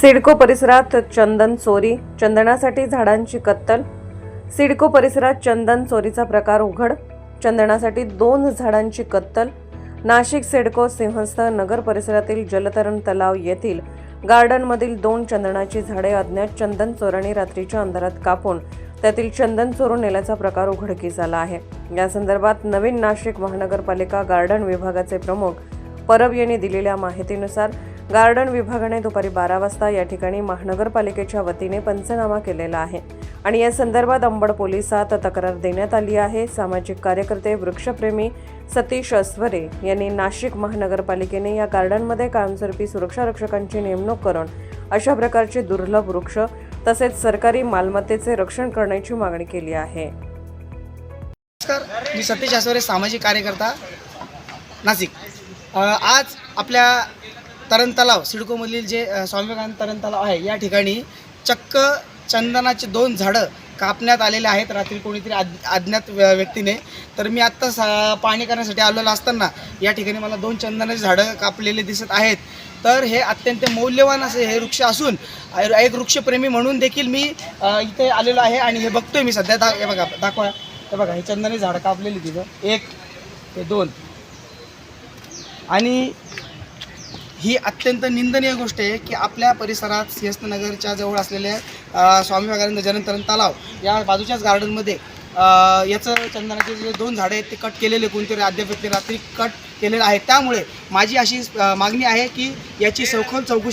सिडको परिसरात चंदन चोरी चंदनासाठी झाडांची कत्तल. सिडको परिसरात चंदन चोरीचा प्रकार उघड चंदनासाठी दोन झाडांची कत्तल. नाशिक सिडको सिंहस्थ नगर परिसरातील जलतरण तलाव येथील गार्डनमधील दोन चंदनाची झाडे अज्ञात चंदन चोरांनी रात्रीच्या अंधारात कापून त्यातील चंदन चोरून नेल्याचा प्रकार उघडकीस आला आहे. या संदर्भात नवीन नाशिक महानगरपालिका गार्डन विभागाचे प्रमुख परब यांनी दिलेल्या माहितीनुसार गार्डन विभागाने दुपारी बारा वाजता या ठिकाणी महानगरपालिकेच्या वतीने पंचनामा केलेला आहे. आणि या संदर्भात अंबड पोलिसात तक्रार देण्यात आली आहे. सामाजिक कार्यकर्ते वृक्षप्रेमी सतीश अस्वरे यांनी नाशिक महानगरपालिकेने या गार्डनमध्ये कायमस्वरूपी सुरक्षा रक्षकांची नेमणूक करून अशा प्रकारचे दुर्लभ वृक्ष तसेच सरकारी मालमत्तेचे रक्षण करण्याची मागणी केली आहे. नमस्कार मी सतीश आसवरे सामाजिक कार्यकर्ता नाशिक. आज आपल्या तरण तलाव सिडकोमधील जे स्वामी विवेकानंद तरण तलाव आहे या ठिकाणी चक्क चंदनाचे दोन झाडं कापण्यात आलेले आहेत. रात्री कोणीतरी अज् अज्ञात व्य- व्यक्तीने. तर मी आत्ता सा पाहणी करण्यासाठी आलेलो असताना या ठिकाणी मला दोन चंदनाची झाडं कापलेले दिसत आहेत. तर हे अत्यंत मौल्यवान असे हे वृक्ष असून एक वृक्षप्रेमी म्हणून देखील मी इथे आलेलो आहे आणि हे बघतोय मी सध्या. दा हे बघा दाखवा. हे बघा हे चंदनाची झाडं कापलेली तिथं. एक हे दोन. आणि ही अत्यंत निंदनीय गोष्ट आहे की आपल्या परिसरात सिंहस्थ नगरच्या जवळ असलेल्या स्वामी विवेकानंद जलंतरण तलाव या बाजूच्याच गार्डनमध्ये याचं चंदनाचे जे दोन झाडं आहेत ते कट केलेले कोणतरी अद्याप रात्री कट केलेलं आहे. त्यामुळे माझी अशी मागणी आहे की याची सखोल चौकशी